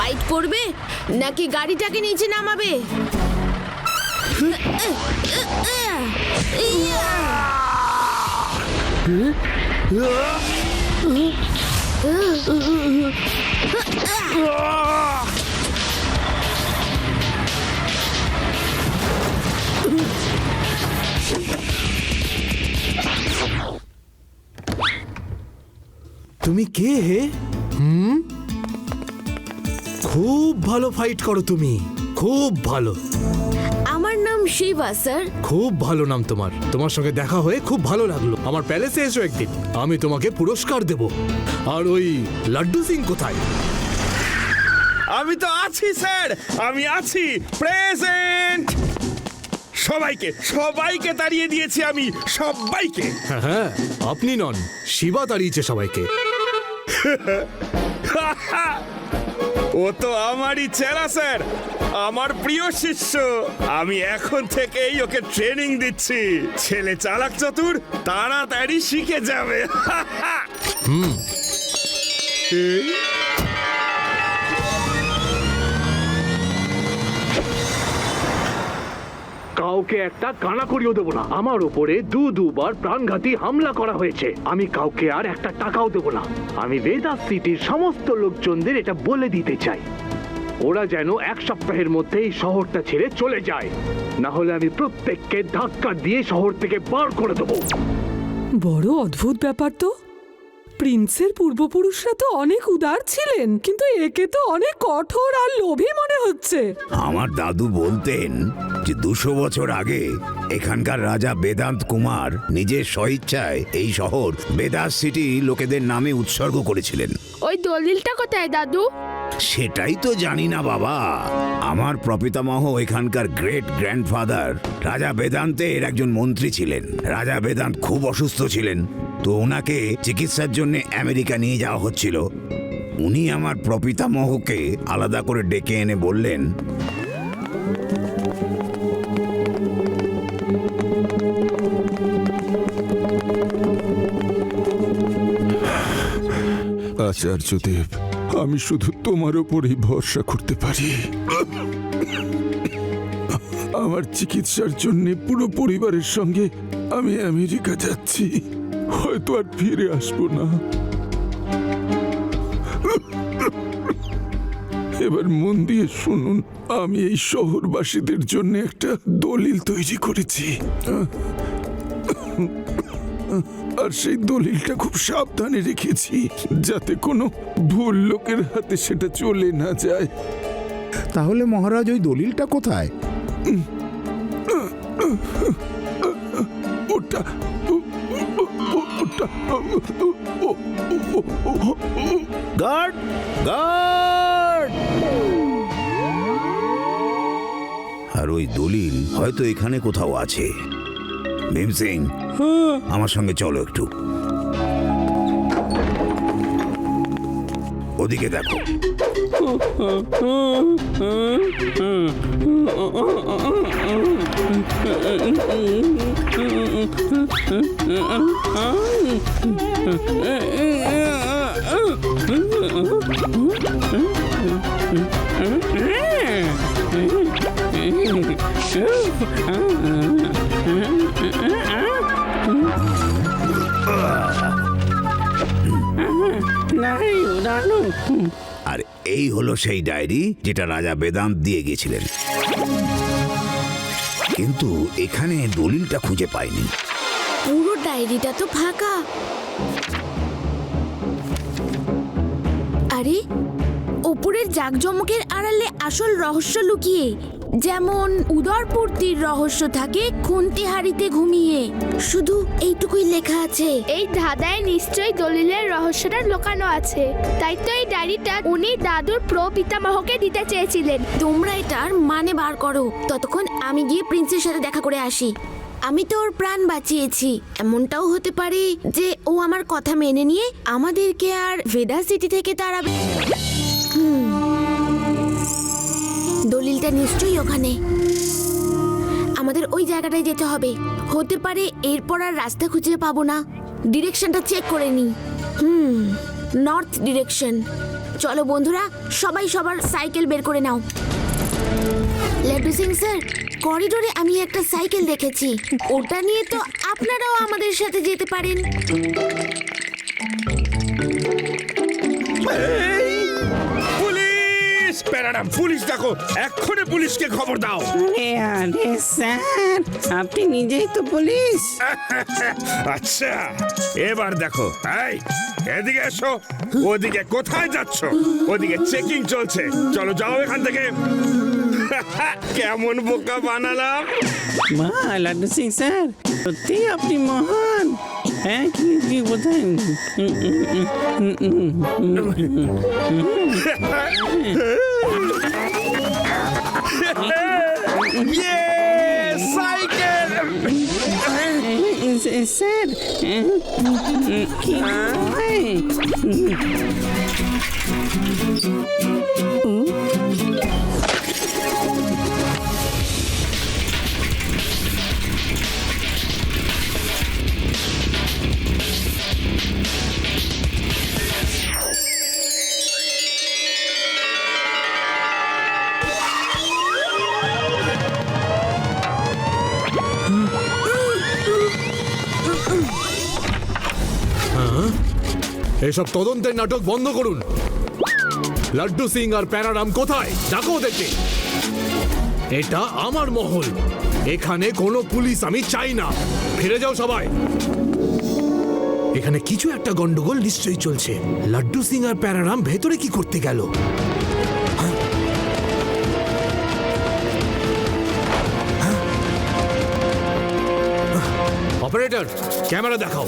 Fight করবে? নাকি গাড়িটাকে নিচে নামাবে? তুমি কে হে? হুম? খুব ভালো ফাইট করো তুমি। খুব ভালো। আমার নাম শিবা স্যার। খুব ভালো নাম তোমার। তোমার সঙ্গে দেখা হয়ে খুব ভালো লাগল। আমার প্যালেসে এসো একদিন। আমি তোমাকে পুরস্কার দেব। আর ওই লাড্ডু সিং কোথায়? আমি তো আছি স্যার। আমি আছি। প্রেজেন্ট। সবাইকে সবাইকে তাড়িয়ে দিয়েছি আমি। সবাইকে। হ্যাঁ হ্যাঁ আপনি নন। শিবা তাড়িয়েছে সবাইকে। ও তো আমারই চেলা স্যার। আমার প্রিয় শিষ্য। আমি এখন থেকেই ওকে ট্রেনিং দিচ্ছি। ছেলে চালাক চতুর তাড়াতাড়ি শিখে যাবে। কাউকে একটা কানা করিয়েও দেবো না। আমার উপরে দু দুবার প্রাণঘাতী হামলা করা হয়েছে। আমি কাউকে আর একটা টাকাও দেবো না। আমি বেদাস সিটির সমস্ত লোকজনদের এটা বলে দিতে চাই। ওরা যেন এক সপ্তাহের মধ্যে এই শহরটা ছেড়ে চলে যায়। না হলে আমি প্রত্যেককে ধাক্কা দিয়ে শহর থেকে বার করে দেবো। বড় অদ্ভুত ব্যাপার তো। প্রিন্সের পূর্বপুরুষরা তো অনেক উদার ছিলেন কিন্তু একে তো অনেক কঠোর আর লোভী মনে হচ্ছে। আমার দাদু বলতেন যে দুশো বছর আগে এখানকার রাজা বেদান্ত কুমার নিজের স্বইচ্ছায় এই শহর বেদাস সিটি লোকেদের নামে উৎসর্গ করেছিলেন। ওই দলিলটা কোথায় দাদু? সেটাই তো জানি না বাবা। আমার প্রপিতামহ এখানকার গ্রেট গ্র্যান্ডফাদার রাজা বেদান্তের একজন মন্ত্রী ছিলেন। রাজা বেদান্ত খুব অসুস্থ ছিলেন। তো ওনাকে চিকিৎসার জন্য আমেরিকা নিয়ে যাওয়া হচ্ছিল। উনি আমার প্রপিতামহকে আলাদা করে ডেকে এনে বললেন, আচার্যদেব, আমি শুধু তোমার ওপরেই ভরসা করতে পারি। আমার চিকিৎসার জন্য পুরো পরিবারের সঙ্গে আমি আমেরিকা যাচ্ছি। হয়তো আর ফিরে আসব না। এবার মন দিয়ে শুনুন আমি এই শহরবাসীদের জন্য একটা দলিল তৈরি করেছি। আর সেই দলিলটা খুব সাবধানে রেখেছি যাতে কোনো ভুল লোকের হাতে সেটা চলে না যায়। তাহলে মহারাজ ওই দলিলটা কোথায়? ওটা গার্ড গার্ড! আর ওই দলিল হয়তো এখানে কোথাও আছে। ভীম সিং আমার সঙ্গে চলো একটু। ওদিকে দেখো। আর, এই হলো সেই ডায়েরি যেটা রাজা বেদান্ত দিয়ে গিয়েছিলেন। কিন্তু এখানে দলিলটা খুঁজে পাইনি। পুরো ডায়েরিটা তো ফাঁকা। আরে ওপরের জাকজমকের আড়ালে আসল রহস্য লুকিয়ে যেমন উদরপূর্তির রহস্য থাকে খুন্তি হাড়িতে ঘুমিয়ে। শুধু এইটুকুই লেখা আছে। এই ধাঁধায় নিশ্চয়ই দলিলের রহস্যটা লুকানো আছে। তাই তো এই ডায়েরিটা উনি দাদুর প্রপিতামহকে দিতে চেয়েছিলেন। তোমরা এটার মানে বার করো। ততক্ষণ আমি গিয়ে প্রিন্সের সাথে দেখা করে আসি। আমি তো ওর প্রাণ বাঁচিয়েছি। এমনটাও হতে পারে যে ও আমার কথা মেনে নিয়ে আমাদেরকে আর ভেদা সিটি থেকে তাড়াবে। দলিলটা নিশ্চয়ই ওখানে। আমাদের ওই জায়গাটায় যেতে হবে। হতে পারে এরপর আর রাস্তা খুঁজে পাবো না। ডিরেকশনটা চেক করে নি হুম নর্থ ডিরেকশন চলো বন্ধুরা, সবাই সবার সাইকেল বের করে নাও। লেডু সিং স্যার করিডোরে আমি একটা সাইকেল দেখেছি। ওটা নিয়ে তো আপনারাও আমাদের সাথে যেতে পারেন। পুলিশ! প্যারাডাম পুলিশ দেখো এক্ষুনি পুলিশকে খবর দাও। আরে স্যার আপনি নিজেই তো পুলিশ। আচ্ছা এবার দেখো এই এদিকে এসো ওদিকে কোথায় যাচ্ছ? ওদিকে চেকিং চলছে। চলো যাও এখান থেকে। কেমন বোকা বানালাম মা লাড্ডু সিং স্যার সত্যি আপনি মহান হ্যাঁ কি কি কোথায় উম, উম, উম, উম, উম, উম, ইয়ে সাইকেল উম, স্যার উম, কি এসব তদন্তের নাটক বন্ধ করুন। লাড্ডু সিং আর প্যারারাম কোথায়? ডাকো ওদেরকে এটা আমার মহল। এখানে কোনো পুলিশ আমি চাই না। ফিরে যাও সবাই। এখানে কিছু একটা গন্ডগোল নিশ্চয়ই চলছে। লাড্ডু সিং আর প্যারারাম ভেতরে কি করতে গেল? অপারেটর, ক্যামেরা দেখাও।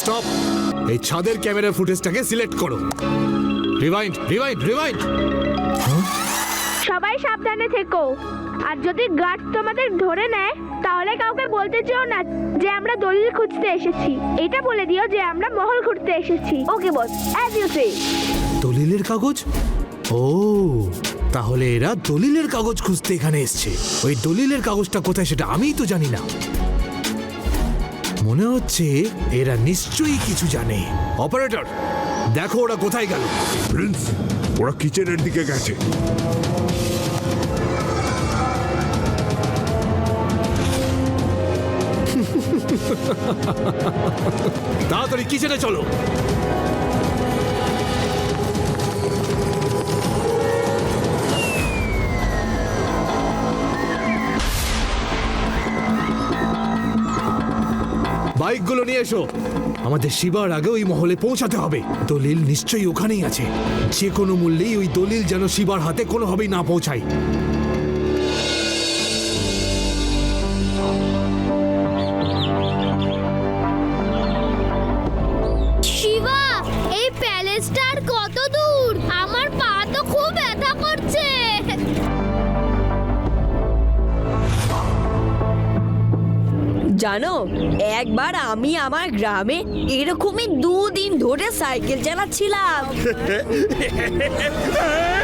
স্টপ এই ছাদের ক্যামেরার ফুটেজটাকে সিলেক্ট করো। রিভাইন্ড রিভাইন্ড রিভাইন্ড সবাই সাবধানে থেকো। আর যদি গার্ড তোমাদের ধরে নেয় তাহলে কাউকে বলতে চেও না যে আমরা দলিল খুঁজতে এসেছি। এটা বলে দিও যে আমরা মহল ঘুরতে এসেছি। ওকে বস অ্যাজ ইউ সে দলিলের কাগজ? ও তাহলে এরা দলিলের কাগজ খুঁজতে এখানে এসছে। ওই দলিলের কাগজটা কোথায় সেটা আমিই তো জানি না। মনে হচ্ছে এরা নিশ্চয়ই কিছু জানে। অপারেটর দেখো ওরা কোথায় গেল। প্রিন্স ওরা কিচেনের দিকে গেছে। তাড়াতাড়ি কিচেনে চলো। বাইকগুলো নিয়ে এসো। আমাদের শিবার আগে ওই মহলে পৌঁছাতে হবে। দলিল নিশ্চয়ই ওখানেই আছে। যে কোনো মূল্যেই ওই দলিল যেন শিবার হাতে কোনোভাবেই না পৌঁছায়। একবার আমি আমার গ্রামে এরকমই দুদিন ধরে সাইকেল চালাচ্ছিলাম।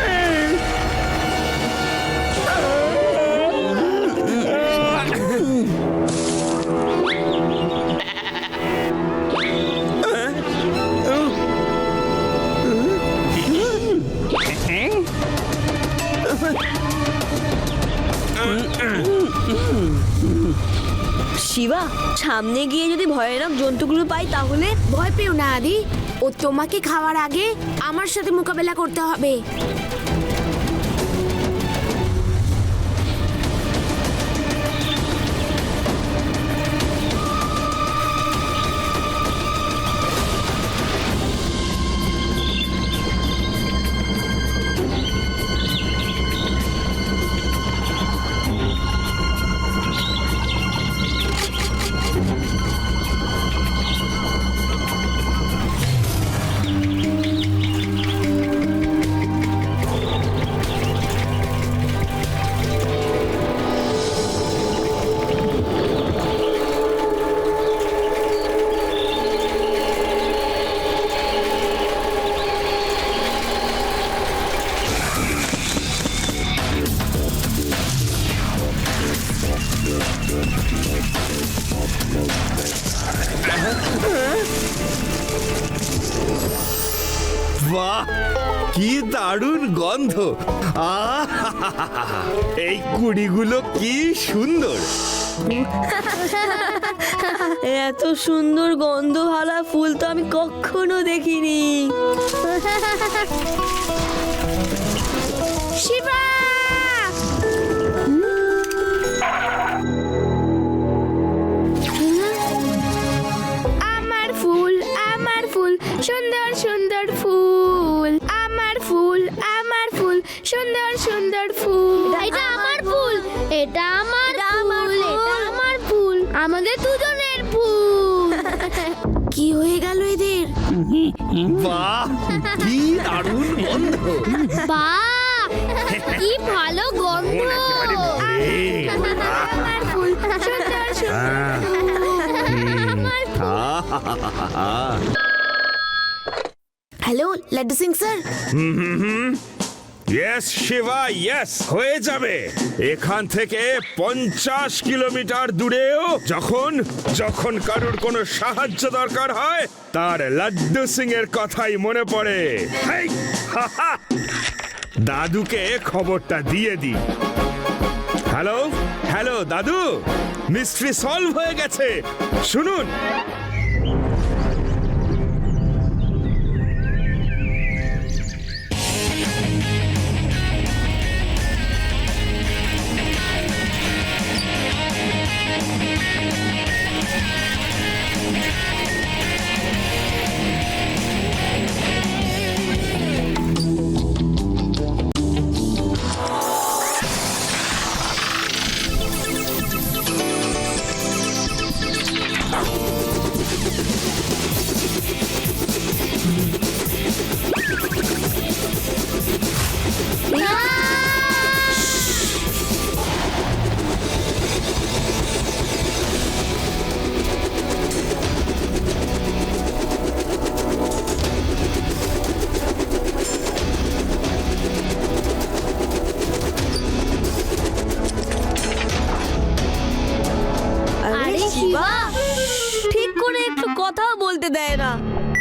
শিবা, সামনে গিয়ে যদি ভয়ানক জন্তুগুলো পাই তাহলে ভয় পেও না, আদি। ও তোমাকে খাওয়ার আগে আমার সাথে মোকাবেলা করতে হবে। বাহ কি দারুণ গন্ধ আহা! এই কুড়িগুলো কি সুন্দর এত সুন্দর গন্ধওয়ালা ফুল তো আমি কখনো দেখিনি শিবা সুন্দর সুন্দর ফুল। এটা আমার ফুল। এটা আমার ফুল। এটা আমার ফুল। আমাদের দুজনের ফুল। কি হয়ে গেল এদের? বাহ কি দারুণ গন্ধ। বাহ কি ভালো গন্ধ। আমার ফুল। সুন্দর সুন্দর। Hello Laddu Singh sir. Yes Shiva yes হয়ে যাবে। এখান থেকে পঞ্চাশ কিলোমিটার দূরেও যখন যখন কারোর কোনো সাহায্য দরকার হয়, তার লাড্ডু সিং এর কথাই মনে পড়ে। দাদুকে খবরটা দিয়ে দি হ্যালো হ্যালো, দাদু। মিস্ট্রি সলভ হয়ে গেছে। শুনুন।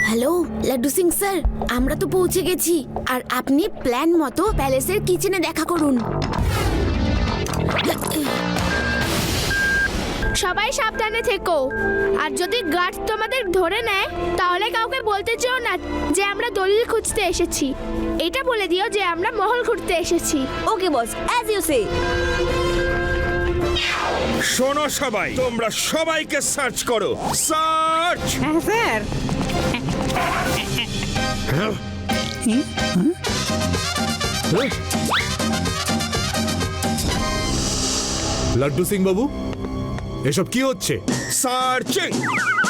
হ্যালো লাড্ডু সিং স্যার আমরা তো পৌঁছে গেছি। আর আপনি প্ল্যান মতো প্যালেসের কিচেনে দেখা করুন। সবাই সাবধানে থেকো। আর যদি গার্ড তোমাদের ধরে নেয় তাহলে কাউকে বলতে চেও না যে আমরা দলিল খুঁজতে এসেছি। এটা বলে দিও যে আমরা মহল ঘুরতে এসেছি। ওকে বস অ্যাজ ইউ সে শোনো সবাই তোমরা সবাইকে সার্চ করো। সার্চ হ্যাঁ স্যার। লাড্ডু সিং বাবু এসব কি হচ্ছে? সার্চিং।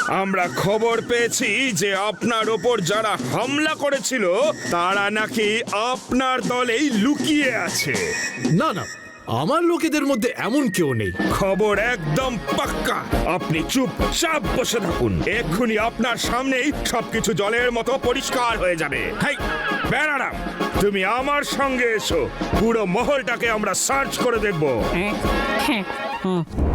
আমরা খবর পেয়েছি যে আপনার ওপর যারা হামলা করেছিল তারা নাকি আপনার দলেই লুকিয়ে আছে। না না আমার লোকেদের মধ্যে এমন কেউ নেই। খবর একদম পাক্কা। আপনি চুপচাপ বসে থাকুন। এক্ষুনি আপনার সামনেই সবকিছু জলের মতো পরিষ্কার হয়ে যাবে। হাই বেড়ারাম তুমি আমার সঙ্গে এসো। পুরো মহলটাকে আমরা সার্চ করে দেখব। ওয়াও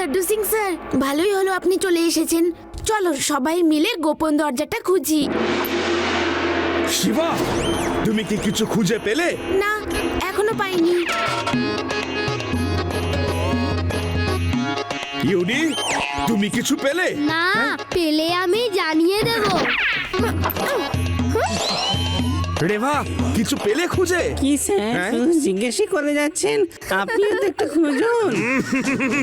লাড্ডু সিং স্যার ভালোই হলো আপনি চলে এসেছেন। চলো সবাই মিলে গোপন দরজাটা খুঁজি। শিবা তুমি কি কিছু খুঁজে পেলে? না এখনও পাইনি। ইউনি তুমি কিছু পেলে? না পেলে আমি জানিয়ে দেব। রেভা কিছু পেলে খুঁজে। কি স্যার? হ্যাঁ? শুধু জিজ্ঞেসই করে যাচ্ছেন? আপনিও তো একটু খুঁজুন।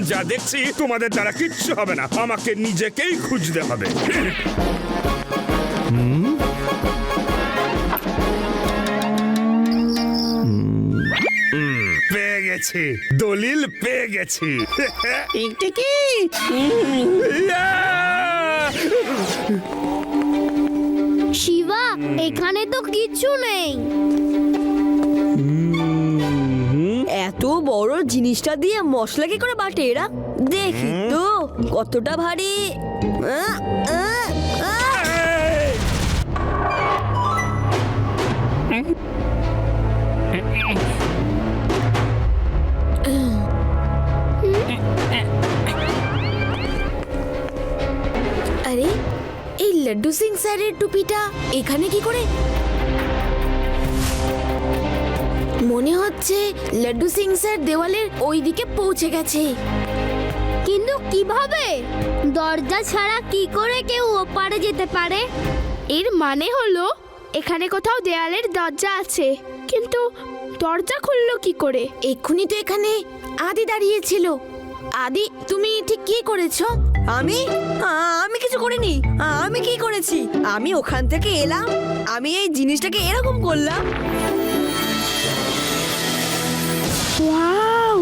যা দেখছি তোমাদের দ্বারা কিচ্ছু হবে না। আমাকে নিজেকেই খুঁজতে হবে। হুম, পেয়ে গেছি। দলিল পেয়ে গেছি। টিকটিকি ইয়া! এখানে তো কিছু নেই। এত বড় জিনিসটা দিয়ে মশলা কি করে বাটে এরা? দেখি তো কতটা ভারী। আহ, আহ, আহ। লাড্ডু সিং স্যারের টুপিটা? এখানে কি করে? মনে হচ্ছে লাড্ডু সিং স্যার দেওয়ালের ওই দিকে পৌঁছে গেছে। কিন্তু কীভাবে? দরজা ছাড়া কি করে কেউ ওপারে যেতে পারে? এর মানে হলো এখানে কোথাও দেয়ালের দরজা আছে কিন্তু দরজা খুললো কি করে? এক্ষুনি তো এখানে আদি দাঁড়িয়েছিল আদি তুমি ঠিক কি করেছ? আমি? আমি কিছু করিনি। আমি কি করেছি? আমি ওখান থেকে এলাম আমি এই জিনিসটাকে এরকম করলাম। ওয়াও!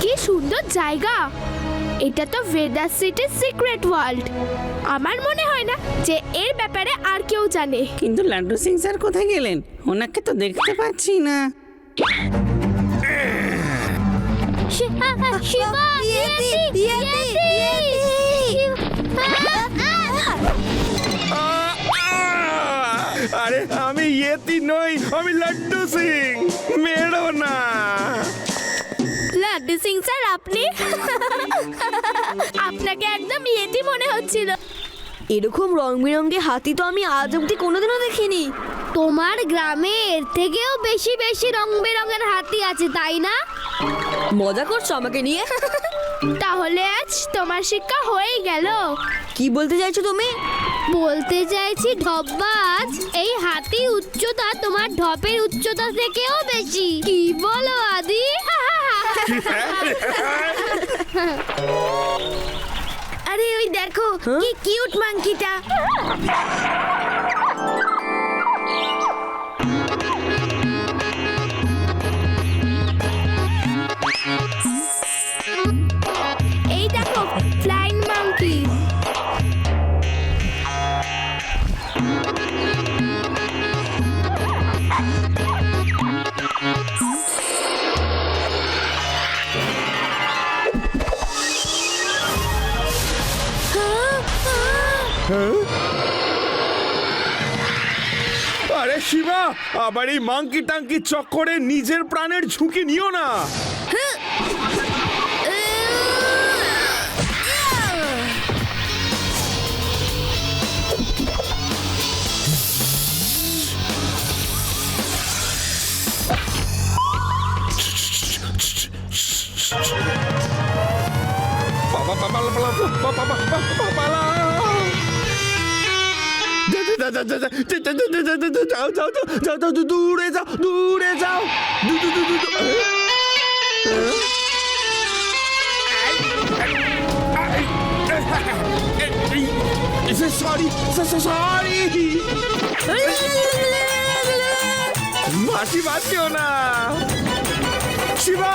কি সুন্দর জায়গা! এটা তো ভেদাস সিটির সিক্রেট ওয়ার্ল্ড আমার মনে হয় না যে এর ব্যাপারে আর কেউ জানে। কিন্তু লাড্ডু সিং স্যার কোথায় গেলেন? ওনাকে তো দেখতে পাচ্ছি না। শিবা ইয়েতি, ইয়েতি, আ, আ! আরে আমি ইয়েতি নই আমি লাড্ডু সিং মেরো না। লাড্ডু সিং স্যার আপনাকে একদম ইয়েতি মনে হচ্ছিল। এরকম রং বেরঙের হাতি তো আমি আজ অব্দি কোনোদিনও দেখিনি। তোমার গ্রামে এর থেকেও বেশি বেশি রং বেরঙের হাতি আছে তাই না? মজা করছ আমাকে নিয়ে? তাহলে আজ তোমার শিক্ষা হয়েই গেল। কি বলতে চাইছো তুমি? বলতে চাইছি ঢপবাজ এই হাতি উচ্চতা তোমার ঢপের উচ্চতা থেকেও বেশি। কি বলো আদি? আরে ওই দেখো কি কিউট মাংকিটা শিবা আবার এই মাংকি টাঙ্কি চক্করে নিজের প্রাণের ঝুঁকি নিও না বাবা যাও যাও যাও যাও দূরে যাও দূরে যাও সরি সরি মাসি বাঁচিও না শিবা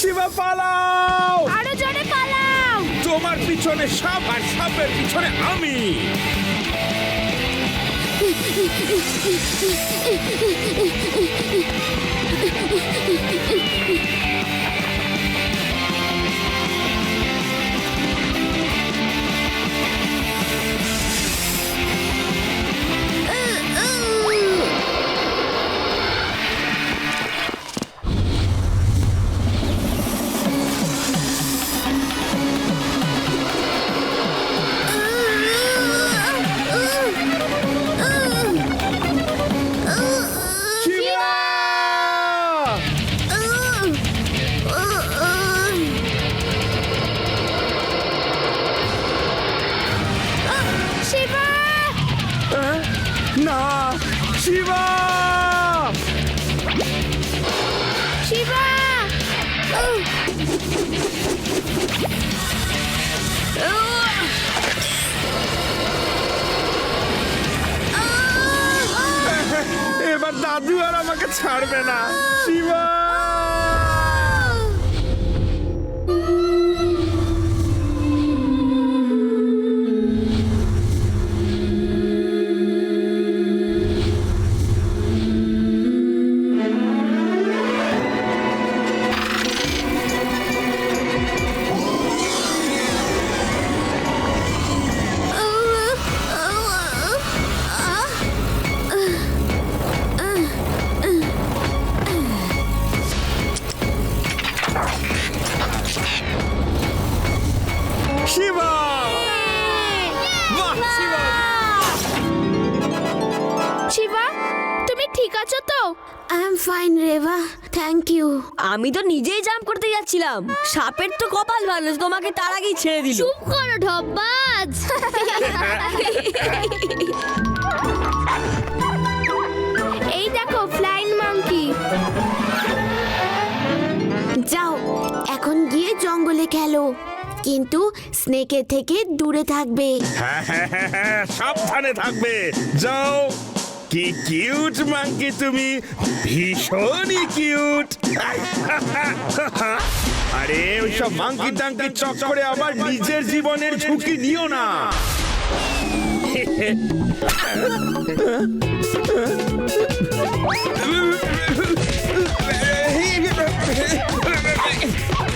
শিবা পালাও আরও জোরে পালাও। তোমার পিছনে সাপ আর সাপের পিছনে আমি। ウフフフ。দাদু আর আমাকে ছাড়বে না। শিবা যাচ্ছিলাম সাপের তো কপাল ভালো তোমাকে তার আগেই ছেড়ে দিল। চুপ করো ঢব্বাজ এই দেখো ফ্লাইং মাংকি যাও এখন গিয়ে জঙ্গলে খেলো। কিন্তু স্নেকের থেকে দূরে থাকবে। হ্যাঁ, হ্যাঁ, হ্যাঁ, সাবধানে থাকবে। যাও। কি কিউট মাঙ্কি তুমি। ভীষণই কিউট। আরে, ওইসব মাঙ্কি টাঙ্কি চক্করে আবার নিজের জীবনের ঝুঁকি নিও না।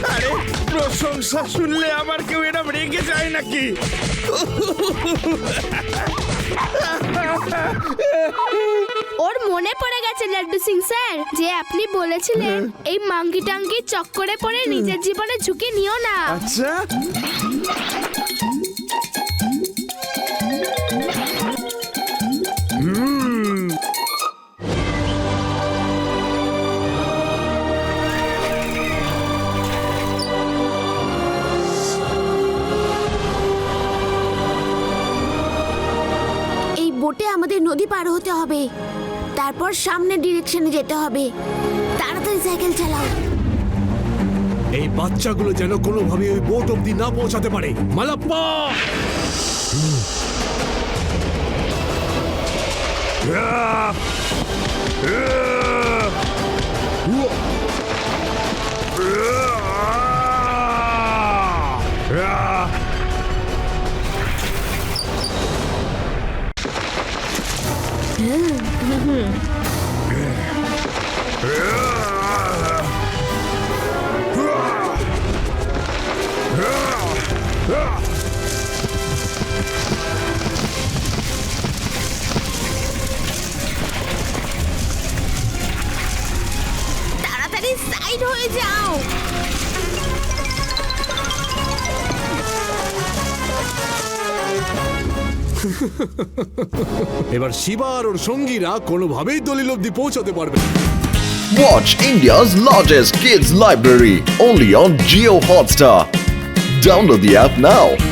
আরে, প্রশংসা শুনলে আমার কেউ এরম রেগে যায় নাকি? ওর মনে পড়ে গেছে লাড্ডু সিং স্যার যে আপনি বলেছিলেন এই মাঙ্গি টাঙ্কি চক্করে পড়ে নিজের জীবনে ঝুঁকি নিও না। আচ্ছা। হতে হবে। তারপর সামনের ডিরেকশনে যেতে হবে। তাড়াতাড়ি সাইকেল চালাও। এই বাচ্চাগুলো যেন কোনোভাবে ওই বোট অব্দি না পৌঁছাতে পারে। মালাপ্পা! তাড়াতাড়ি এবার শিবা আর ওর সঙ্গীরা কোনোভাবেই দলিল অব্দি পৌঁছাতে পারবে Watch India's largest kids library only on jio Hotstar. Download the app now.